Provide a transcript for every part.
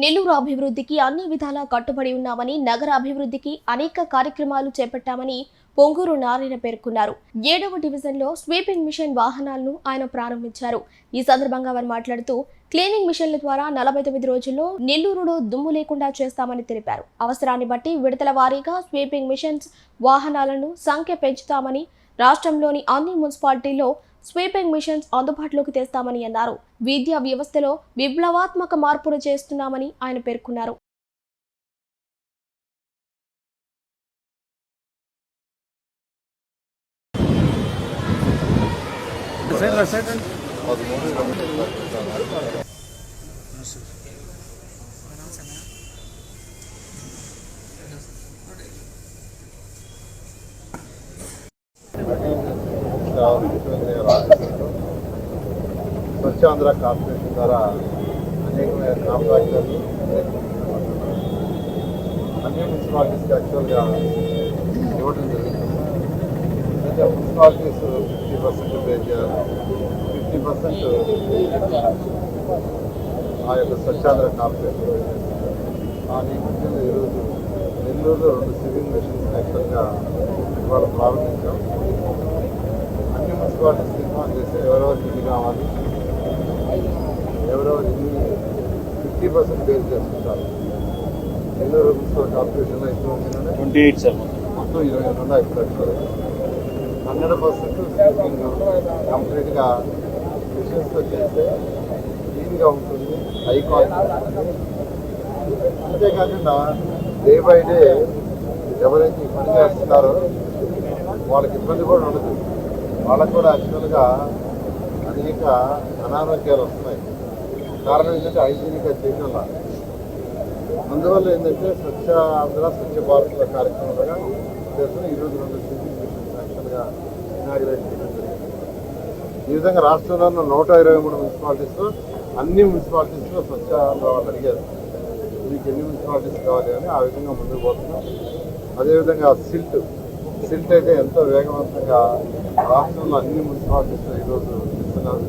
నెల్లూరు అభివృద్ధికి అన్ని విధాలా కట్టుబడి ఉన్నామని నగర అభివృద్ధికి అనేక కార్యక్రమాలు చేపట్టామని పొంగూరు నారాయణ పేర్కొన్నారు. ఏడవ డివిజన్లో స్వీపింగ్ మిషన్ వాహనాలను ఆయన ప్రారంభించారు. ఈ సందర్భంగా వారు మాట్లాడుతూ క్లీనింగ్ మిషన్ల ద్వారా నలభై తొమ్మిది రోజుల్లో నెల్లూరులో దుమ్ము లేకుండా చేస్తామని తెలిపారు. అవసరాన్ని బట్టి విడతల వారీగా స్వీపింగ్ మిషన్స్ వాహనాలను సంఖ్య పెంచుతామని రాష్ట్రంలోని అన్ని మున్సిపాలిటీల్లో స్వీపింగ్ మిషన్స్ అందుబాటులోకి తెస్తామని అన్నారు. విద్యా వ్యవస్థలో విప్లవాత్మక మార్పులు చేస్తున్నామని ఆయన పేర్కొన్నారు. స్వచ్ఛాంధ్ర కార్పొరేషన్ ద్వారా అనేకమైన కాంట్రాక్టర్లు అన్ని మున్సిపాలిటీస్కి యాక్చువల్గా ఇవ్వడం జరిగింది అయితే మున్సిపాలిటీస్ ఫిఫ్టీ పర్సెంట్ పే చేయాలి ఫిఫ్టీ పర్సెంట్ ఆ యొక్క స్వచ్ఛాంధ్ర కార్పొరేషన్ పే చేస్తారు. ఆ నేపథ్యంలో ఈరోజు నెల్లూరులో రెండు సివింగ్ మెషిన్స్ యాక్చువల్గా ఇవాళ ప్రారంభించాం అన్ని మున్సిపాలిటీస్ చేస్తే ఎవరెవరికి ఇల్లు కావాలి ఎవరో ఫిఫ్టీ పర్సెంట్ బేర్ చేసుకుంటారు ఎన్నో మున్సిపల్ కార్పొరేషన్లో ఎక్కువ ట్వంటీ ఎయిట్ సార్. మొత్తం ఇరవై రెండు ఐదు లక్షలు హండ్రెడ్ పర్సెంట్ కంప్లీట్గా మిషన్స్తో చేస్తే క్లీన్గా ఉంటుంది హై క్వాలిటీ అంతేకాకుండా డే బై డే ఎవరైతే ఈ పని చేస్తున్నారో వాళ్ళకి ఇబ్బంది కూడా ఉండదు వాళ్ళకు కూడా యాక్చువల్గా అనేక అనారోగ్యాలు వస్తున్నాయి. కారణం ఏంటంటే హైజీనిక్గా చేయడం వల్ల. అందువల్ల ఏంటంటే స్వచ్ఛ ఆంధ్ర స్వచ్ఛ భారత్ కార్యక్రమంగా చేస్తున్న ఈరోజు రెండు యాక్చువల్గా ఇనాగ్రేట్ చేయడం జరిగింది. ఈ విధంగా రాష్ట్రంలో ఉన్న నూట ఇరవై మూడు మున్సిపాలిటీస్లో అన్ని మున్సిపాలిటీస్లో స్వచ్ఛ ఆంధ్ర వాళ్ళు అడిగారు. మీకు ఎన్ని మున్సిపాలిటీస్ కావాలి? అని ఆ విధంగా ముందుకు పోతున్నాం. అదేవిధంగా సిల్ట్ సిల్ట్ అయితే ఎంతో వేగవంతంగా రాష్ట్రంలో అన్ని మున్సిపాలిటీస్లో ఈరోజు ఇస్తున్నారు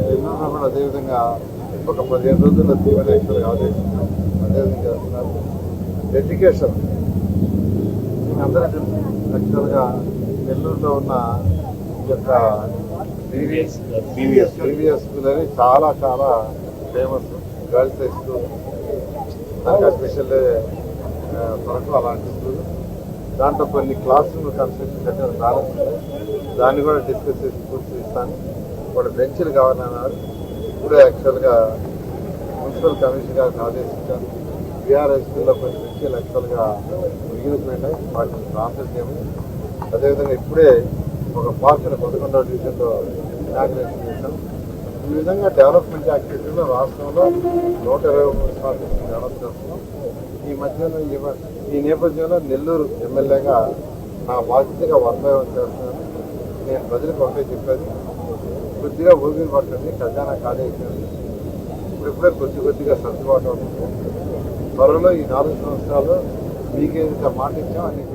నెల్లూరులో కూడా అదేవిధంగా ఒక పదిహేను రోజుల్లో తీవ్ర యాక్చువల్గా ఆదేశించాం అదేవిధంగా చేస్తున్నారు. ఎడ్యుకేషన్ మీకు అందరూ తెలుసు యాక్చువల్గా నెల్లూరులో ఉన్న ఈ యొక్క బీవీఎస్ బీవీఎస్ స్కూల్ అని చాలా చాలా ఫేమస్ గర్ల్స్ హై స్కూల్ దానికి అడ్మిషన్ వరకు అలాంటి స్కూల్ దాంట్లో కొన్ని క్లాస్ రూమ్ కన్స్ట్రక్షన్ కట్టిన బ్యాలెన్స్ ఉన్నాయి దాన్ని కూడా డిస్కస్ చేసి పూర్తి ఇస్తాను కూడా బెంచ్లు కావాలన్నారు ఇప్పుడే యాక్చువల్గా మున్సిపల్ కమిషన్ గారిని ఆదేశించాను బీఆర్ హై స్కూల్లో కొన్ని బెంచ్లు యాక్చువల్గా మిగిలిపోయినాయి వాటిని ట్రాన్స్ఫర్ చేయమని అదేవిధంగా ఇప్పుడే ఒక పార్క్ పదకొండవ డివిజన్లో ఇనాగ్రేషన్ చేశాం ఈ విధంగా డెవలప్మెంట్ యాక్టివిటీలో రాష్ట్రంలో నూట ఇరవై మున్సిపాలిటీస్ డెవలప్ చేస్తున్నాం. ఈ మధ్యలో ఈ- నేపథ్యంలో నెల్లూరు ఎమ్మెల్యేగా నా బాధ్యతగా వన్ చేస్తున్నాను. నేను ప్రజలకు ఒకటే చెప్పేది కొద్దిగా ఊపిరి పట్టండి ఖజానా ఖాళీ అయిపోయింది. ఇప్పుడిప్పుడే కొద్ది కొద్దిగా సర్దుబాటు అవుతుంది. త్వరలో ఈ నాలుగు సంవత్సరాలు మీకేదైతే మాట ఇచ్చామో అన్ని